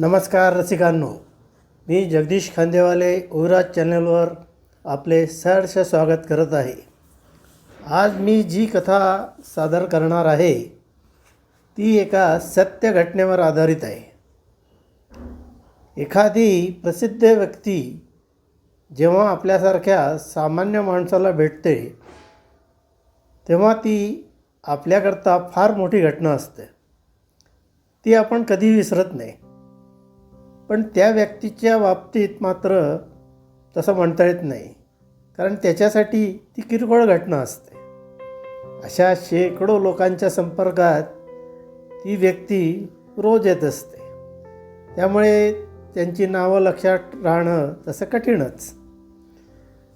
नमस्कार रसिकांनो मी जगदीश खांदेवाले ओराज चॅनलवर आपले सहर्ष स्वागत करत आहे. आज मी जी कथा सादर करणार आहे ती एका सत्य घटनेवर आधारित आहे. एखादी प्रसिद्ध व्यक्ती जेव्हा आपल्यासारख्या सामान्य माणसाला भेटते तेव्हा ती आपल्याकरता फार मोठी घटना असते. ती आपण कधी विसरत नाही. पण त्या व्यक्तीच्या बाबतीत मात्र तसं म्हणता येत नाही. कारण त्याच्यासाठी ती किरकोळ घटना असते. अशा शेकडो लोकांच्या संपर्कात ती व्यक्ती रोज येत असते. त्यामुळे त्यांची नावं लक्षात राहणं तसं कठीणच.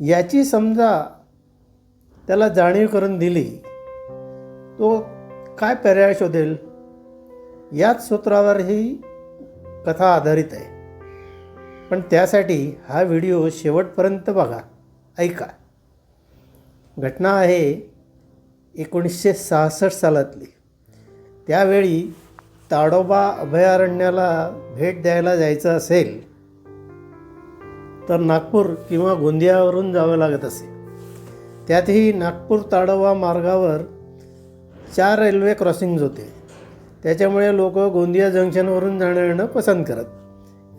याची समजा त्याला जाणीव करून दिली तो काय पर्याय शोधेल? याच सूत्रावरही कथा आधारित आहे. पण त्यासाठी हा व्हिडिओ शेवटपर्यंत बघा ऐका. घटना आहे एकोणीसशे सहासष्ट सालातली. त्यावेळी ताडोबा अभयारण्याला भेट द्यायला जायचं असेल तर नागपूर किंवा गोंदियावरून जावं लागत असे. त्यातही नागपूर ताडोबा मार्गावर चार रेल्वे क्रॉसिंग्ज होते. त्याच्यामुळे लोक गोंदिया जंक्शनवरून जाणं येणं पसंत करत.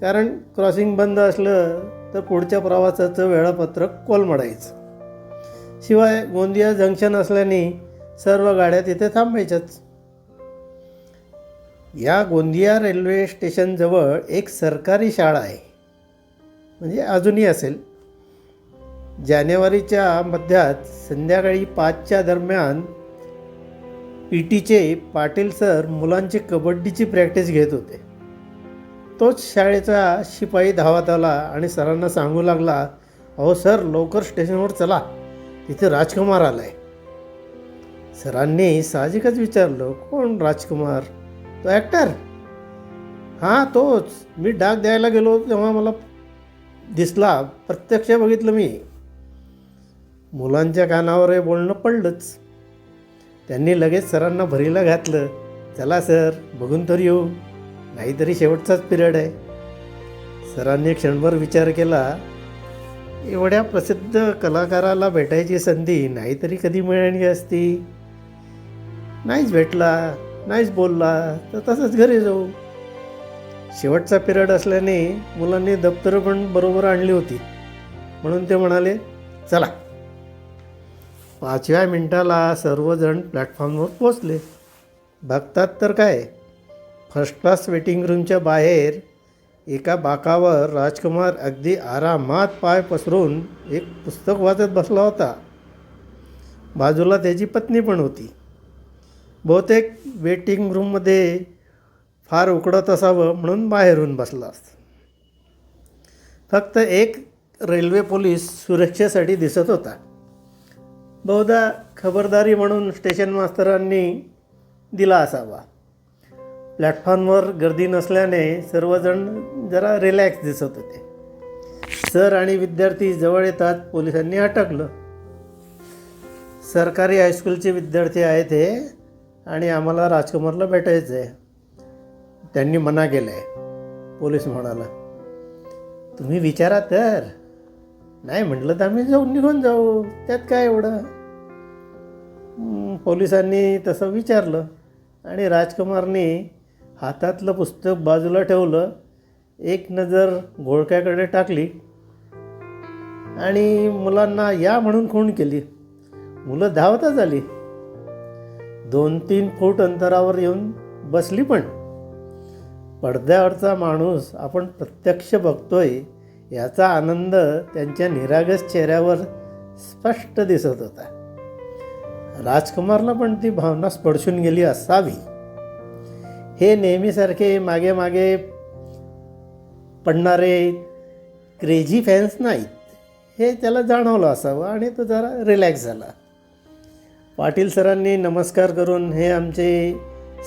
कारण क्रॉसिंग बंद असलं तर पुढच्या प्रवासाचं वेळापत्रक कोलमडायचं. शिवाय गोंदिया जंक्शन असल्याने सर्व गाड्या तिथे थांबायच्याच. या गोंदिया रेल्वे स्टेशनजवळ एक सरकारी शाळा आहे. म्हणजे अजूनही असेल. जानेवारीच्या मध्यात संध्याकाळी पाचच्या दरम्यान पी टीचे पाटील सर मुलांची कबड्डीची प्रॅक्टिस घेत होते. तोच शाळेचा शिपाई धावत आला आणि सरांना सांगू लागला अहो सर लवकर स्टेशनवर चला. तिथे राजकुमार आला आहे सरांनी साहजिकच विचारलं कोण राजकुमार? तो ॲक्टर हां तोच. मी डाक द्यायला गेलो तेव्हा मला दिसला. प्रत्यक्ष बघितलं मी. मुलांच्या कानावर हे बोलणं पडलंच. त्यांनी लगेच सरांना भरीला घातलं. चला सर बघून तर येऊ. नाहीतरी शेवटचाच पिरियड आहे. सरांनी क्षणभर विचार केला एवढ्या प्रसिद्ध कलाकाराला भेटायची संधी नाहीतरी कधी मिळाली असती? नाहीच भेटला नाहीच बोलला तर तसंच घरी जाऊ. शेवटचा पिरियड असल्याने मुलांनी दप्तरं पण बरोबर आणली होती. म्हणून ते म्हणाले चला पाचव्या मिनिटाला सर्वजण प्लॅटफॉर्मवर पोचले बघतात तर काय? फर्स्ट क्लास वेटिंग रूमच्या बाहेर एका बाकावर राजकुमार अगदी आरामात पाय पसरून एक पुस्तक वाचत बसला होता. बाजूला त्याची पत्नी पण होती. बहुतेक वेटिंग रूममध्ये फार उकडत असावं म्हणून बाहेरून बसला. फक्त एक रेल्वे पोलीस सुरक्षेसाठी दिसत होता. बहुधा खबरदारी म्हणून स्टेशन मास्तरांनी दिला असावा. प्लॅटफॉर्मवर गर्दी नसल्याने सर्वजण जरा रिलॅक्स दिसत होते. सर आणि विद्यार्थी जवळ येतात पोलिसांनी अटकलं. सरकारी हायस्कूलचे विद्यार्थी आहेत हे आणि आम्हाला राजकुमारला भेटायचं आहे त्यांनी मना केलं आहे पोलीस म्हणाला तुम्ही विचारा तर. नाही म्हटलं तर आम्ही जाऊन निघून जाऊ. त्यात काय एवढं? पोलिसांनी तसं विचारलं आणि राजकुमारने हातातलं पुस्तक बाजूला ठेवलं एक नजर घोळक्याकडे टाकली आणि मुलांना या म्हणून खूण केली. मुलं धावतच आली. दोन तीन फूट अंतरावर येऊन बसली पण. पडद्यावरचा माणूस आपण प्रत्यक्ष बघतोय याचा आनंद त्यांच्या निरागस चेहऱ्यावर स्पष्ट दिसत होता. राजकुमारला पण ती भावना स्पर्शून गेली असावी. हे नेहमीसारखे मागे मागे पडणारे क्रेझी फॅन्स नाहीत. हे त्याला जाणवलं असावं आणि तो जरा रिलॅक्स झाला. पाटील सरांनी नमस्कार करून हे आमचे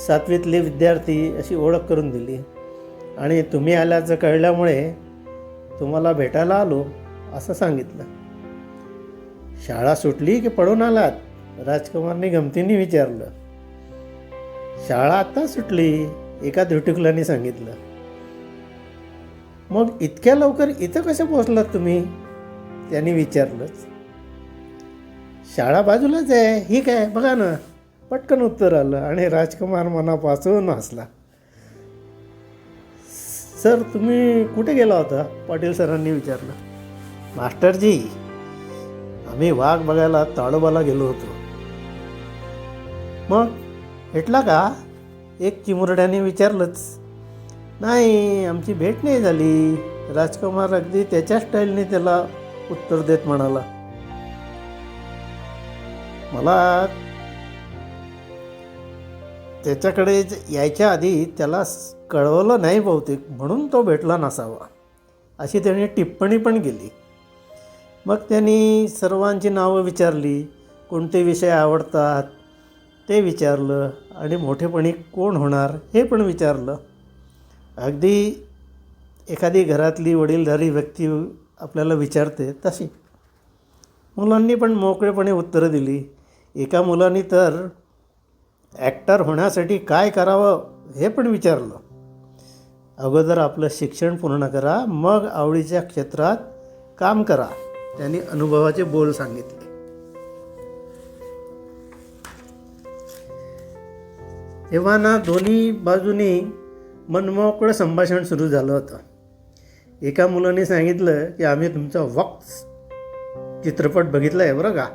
सातवीतले विद्यार्थी अशी ओळख करून दिली. आणि तुम्ही आल्याचं कळल्यामुळे तुम्हाला भेटायला आलो असं सांगितलं. शाळा सुटली की पडून आलात राजकुमारने गमतीने विचारलं. शाळा आत्ता सुटली एका धुटुकल्याने सांगितलं. मग इतक्या लवकर इथं कसं पोहोचलात तुम्ही? त्यांनी विचारलंच. शाळा बाजूलाच आहे ही काय? बघा ना. पटकन उत्तर आलं आणि राजकुमार मनापासून हसला. सर तुम्ही कुठे गेला होता? पाटील सरांनी विचारलं. मास्टरजी आम्ही वाघ बघायला ताडोबाला गेलो होतो. मग भेटला का? एक चिमुरड्याने विचारलंच. नाही आमची भेट नाही झाली. राजकुमार अगदी त्याच्या स्टाईलने त्याला उत्तर देत म्हणाला. मला त्याच्याकडे यायच्या आधी त्याला कळवलं नाही बहुतेक म्हणून तो भेटला नसावा अशी त्याने टिप्पणी पण केली. मग त्यांनी सर्वांची नावं विचारली कोणते विषय आवडतात ते विचारलं आणि मोठेपणी कोण होणार हे पण विचारलं. अगदी एखादी घरातली वडीलधारी व्यक्ती आपल्याला विचारते तशी. मुलांनी पण मोकळेपणे उत्तरं दिली. एका मुलांनी तर ॲक्टर होण्यासाठी काय करावं? हे पण विचारलं. अगोदर आपलं शिक्षण पूर्ण करा मग आवडीच्या क्षेत्रात काम करा. त्यांनी अनुभवाचे बोल सांगितले. तेव्हा ना दोन्ही बाजूनी मनमोकळं संभाषण सुरू झालं होतं. एका मुलाने सांगितलं की आम्ही तुमचा वक्स चित्रपट बघितला आहे बरं का?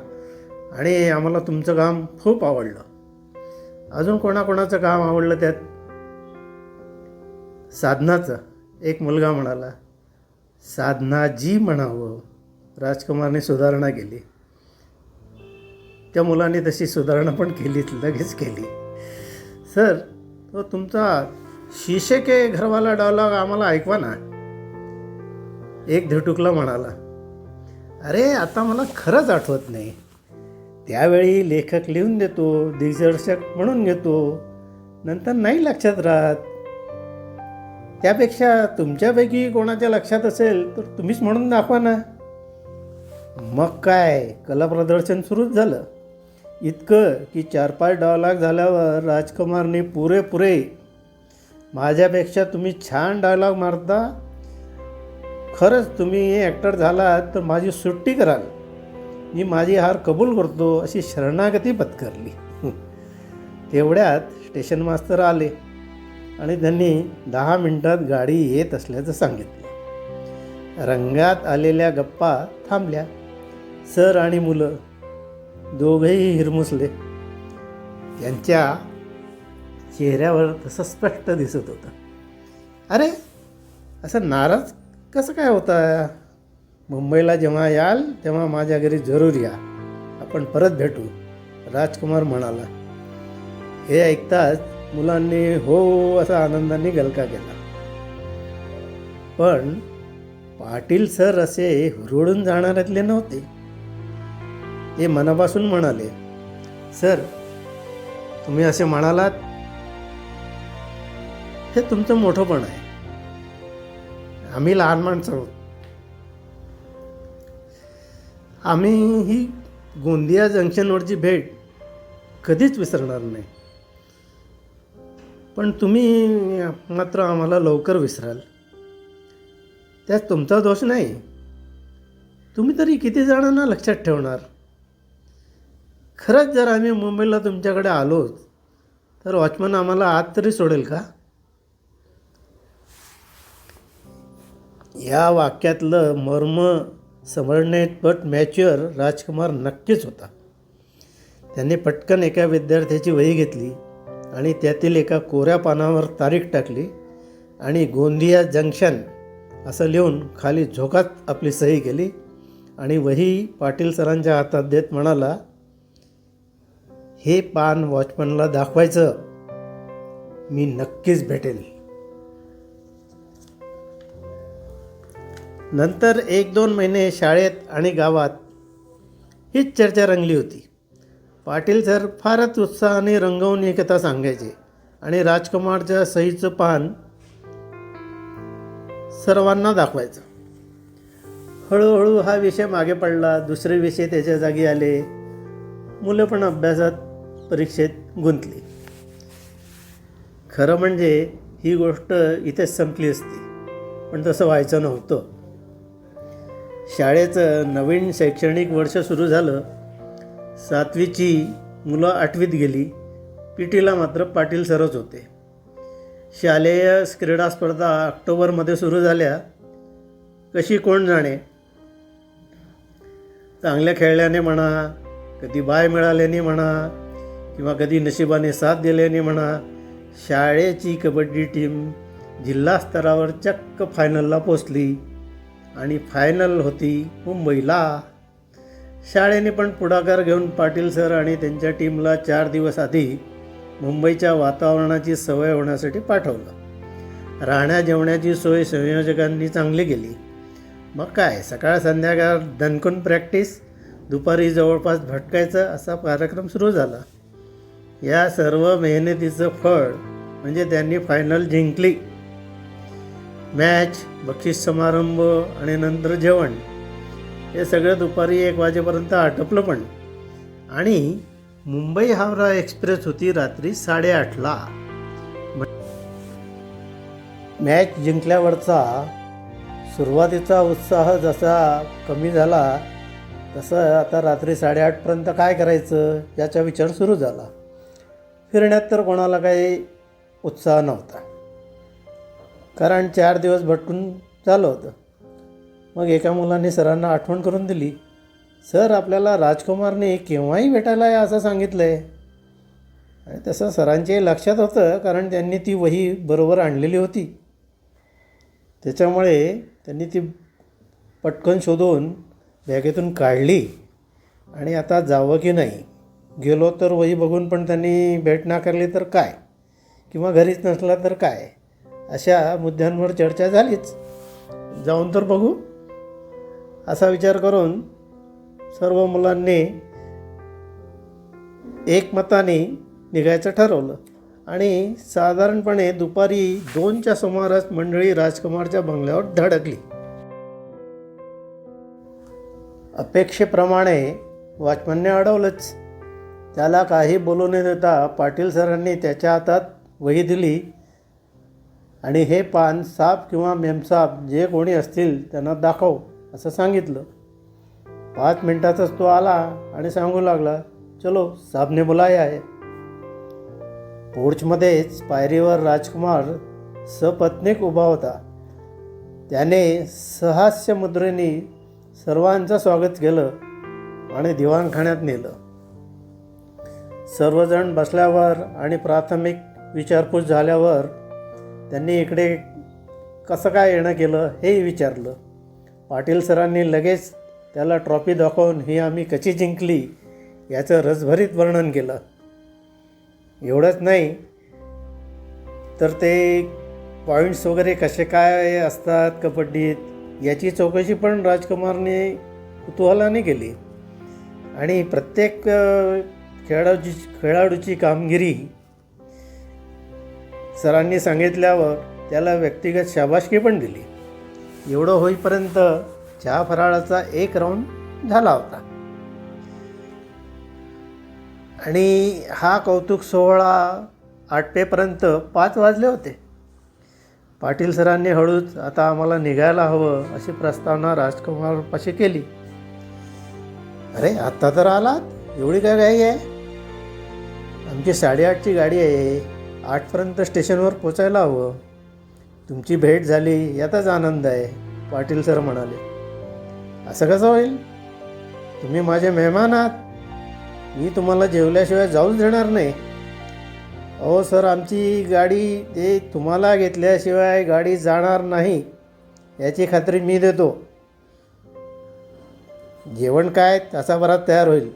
आणि आम्हाला तुमचं काम खूप आवडलं. अजून कोणाकोणाचं काम आवडलं त्यात? साधनाचं. एक मुलगा म्हणाला साधनाजी म्हणावं. राजकुमारने सुधारणा केली. त्या मुलाने तशी सुधारणा पण केली लगेच केली. सर तो तुमचा शिशे के घरवाला डायलॉग आम्हाला ऐकवा ना. एक धुटुकला म्हणाला अरे आता मला खरंच आठवत नाही. त्यावेळी लेखक लिहून देतो दिग्दर्शक म्हणून घेतो. नंतर नाही लक्षात राहत. त्यापेक्षा तुमच्यापैकी कोणाच्या लक्षात असेल तर तुम्हीच म्हणून दाखवा ना. मग काय? कला प्रदर्शन सुरूच झालं. इतकं की चार पाच डायलॉग झाल्यावर राजकुमारने पुरेपुरे माझ्यापेक्षा तुम्ही छान डायलॉग मारता. खरंच तुम्ही ॲक्टर झालात तर माझी सुट्टी कराल. मी माझी हार कबूल करतो अशी शरणागती पत्करली. तेवढ्यात स्टेशन मास्तर आले. आणि त्यांनी दहा मिनटात गाडी येत असल्याचं सांगितलं. रंगात आलेल्या गप्पा थांबल्या. सर आणि मुलं दोघंही हिरमुसले. त्यांच्या चेहऱ्यावर तसं स्पष्ट दिसत होतं. अरे असं नाराज कसं काय होता? मुंबईला जेव्हा याल तेव्हा माझ्या घरी जरूर या. आपण परत भेटू राजकुमार म्हणाला. हे ऐकताच मुलांनी हो असा आनंदाने गलका केला. पण पाटील सर असे हुरळून जाणाऱ्यातले नव्हते. ते मनापासून म्हणाले सर तुम्ही असे म्हणालात हे तुमचं मोठंपण आहे. आम्ही लहान माणसं आहोत. आम्ही ही गोंदिया जंक्शनवरची भेट कधीच विसरणार नाही. पण तुम्ही मात्र आम्हाला लवकर विसराल. त्यात तुमचा दोष नाही. तुम्ही तरी किती जणांना लक्षात ठेवणार? खरंच जर आम्ही मुंबईला तुमच्याकडे आलोच तर वॉचमन आम्हाला आत तरी सोडेल का? या वाक्यातलं मर्म समजण्यात बट मॅच्युअर राजकुमार नक्कीच होता. त्याने पटकन एका विद्यार्थ्याची वही घेतली. आणि त्यातील एका कोऱ्या पानावर तारीख टाकली आणि गोंदिया जंक्शन असं लिहून खाली झोकात आपली सही केली आणि वही पाटील सरांच्या हातात देत म्हणाला हे पान वॉचमनला दाखवायचं. मी नक्कीच भेटेल. नंतर एक दोन महिने शाळेत आणि गावात हीच चर्चा रंगली होती. पाटील सर फारच उत्साहाने रंगवून एकता सांगायचे. आणि राजकुमारच्या सहीचं पान सर्वांना दाखवायचं. हळूहळू हा विषय मागे पडला. दुसरे विषय त्याच्या जागी आले. मुलं पण अभ्यासात परीक्षेत गुंतली. खरं म्हणजे ही गोष्ट इथेच संपली असती. पण तसं व्हायचं नव्हतं. शाळेचं नवीन शैक्षणिक वर्ष सुरू झालं. सातवीची मुलं आठवीत गेली. पी टीला मात्र पाटील सरच होते. शालेय क्रीडा स्पर्धा ऑक्टोबरमध्ये सुरू झाल्या. कशी कोण जाणे? चांगल्या खेळल्याने म्हणा कधी बाय मिळाल्याने म्हणा किंवा कधी नशिबाने साथ दिल्याने म्हणा शाळेची कबड्डी टीम जिल्हा स्तरावर चक्क फायनलला पोचली आणि फायनल होती मुंबईला. शाळेने पण पुढाकार घेऊन पाटील सर आणि त्यांच्या टीमला चार दिवस आधी मुंबईच्या वातावरणाची सवय होण्यासाठी पाठवलं. राहण्या जेवण्याची सोय संयोजकांनी चांगली केली. मग काय सकाळ संध्याकाळ दणकून प्रॅक्टिस दुपारी जवळपास भटकायचं असा कार्यक्रम सुरू झाला. या सर्व मेहनतीचं फळ म्हणजे त्यांनी फायनल जिंकली. मॅच बक्षीस समारंभ आणि नंतर जेवण हे सगळं दुपारी एक वाजेपर्यंत आटपलं पण. आणि मुंबई हावरा एक्सप्रेस होती रात्री साडेआठला. मॅच जिंकल्यावरचा सुरुवातीचा उत्साह जसा कमी झाला तसं आता रात्री साडेआठपर्यंत काय करायचं याचा विचार सुरू झाला. फिरण्यात तर कोणाला काही उत्साह नव्हता. कारण चार दिवस भटकून झालं होतं. मग एका मुलाने सरांना आठवण करून दिली सर आपल्याला राजकुमारने केव्हाही भेटायला या असं सांगितलं आहे आणि तसं सरांच्याही लक्षात होतं कारण त्यांनी ती वही बरोबर आणलेली होती. त्याच्यामुळे त्यांनी ती पटकन शोधून बॅगेतून काढली. आणि आता जावं की नाही? गेलो तर वही बघून पण त्यांनी भेट नाकारली तर काय? किंवा घरीच नसला तर काय? अशा मुद्द्यांवर चर्चा झालीच. जाऊन तर बघू. असा विचार करून सर्व मुलांनी एकमताने निघायचं ठरवलं. आणि साधारणपणे दुपारी दोनच्या सुमारास मंडळी राजकुमारच्या बंगल्यावर धडकली. अपेक्षेप्रमाणे वॉचमनने अडवलंच. त्याला काही बोलू न देता पाटील सरांनी त्याच्या हातात वही दिली. आणि हे पान साप किंवा मेमसाप जे कोणी असतील त्यांना दाखव. असं सांगितलं. पाच मिनटाचाच तो आला आणि सांगू लागला चलो साबने बोलाय आहे. पोर्चमध्येच पायरीवर राजकुमार सपत्नीक उभा होता. त्याने सहास्य मुद्रेने सर्वांचं स्वागत केलं आणि दिवाणखान्यात नेलं. सर्वजण बसल्यावर आणि प्राथमिक विचारपूस झाल्यावर त्यांनी इकडे कसं काय येणं केलं हेही विचारलं. पाटील सरांनी लगेच त्याला ट्रॉफी दाखवून ही आम्ही कशी जिंकली याचं रसभरीत वर्णन केलं. एवढंच नाही तर ते पॉईंट्स वगैरे कसे काय असतात कबड्डीत याची चौकशी पण राजकुमारने कुतूहलाने केली. आणि प्रत्येक खेळाडूची खेळाडूची कामगिरी सरांनी सांगितल्यावर त्याला व्यक्तिगत शाबासकी पण दिली. एवढं होईपर्यंत चहा फराळाचा एक राऊंड झाला होता. आणि हा कौतुक सोहळा आठपेपर्यंत पाच वाजले होते. पाटील सरांनी हळूच आता आम्हाला निघायला हवं अशी प्रस्तावना राजकुमारपाशी केली. अरे आत्ता तर आलात? एवढी काय घाई आहे? आमची साडेआठची गाडी आहे. आठपर्यंत स्टेशनवर पोचायला हवं. तुमची भेट झाली याचाच आनंद आहे पाटील सर म्हणाले. असं कसं होईल? तुम्ही माझे मेहमान आहात. मी तुम्हाला जेवल्याशिवाय जाऊच देणार नाही. अहो सर आमची गाडी ते तुम्हाला घेतल्याशिवाय गाडी जाणार नाही याची खात्री मी देतो. जेवण काय? तासाभरात तयार होईल.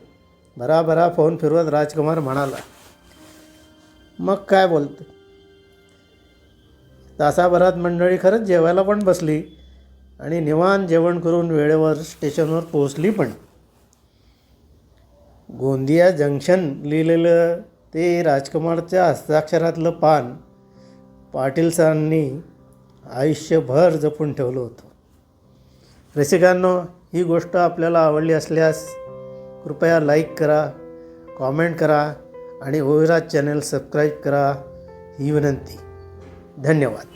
भराभरा फोन फिरवत राजकुमार म्हणाला. मग काय बोलतं? तासाभरात मंडळी खरंच जेवायला पण बसली आणि निवान जेवण करून वेळेवर स्टेशनवर पोहोचली पण. गोंदिया जंक्शन लिहिलेलं ते राजकुमारच्या हस्ताक्षरातलं पान पाटील सरांनी आयुष्यभर जपून ठेवलं होतं. रसिकांनो ही गोष्ट आपल्याला आवडली असल्यास कृपया लाईक करा कॉमेंट करा आणि ओविराज चॅनल सबस्क्राईब करा ही विनंती. धन्यवाद.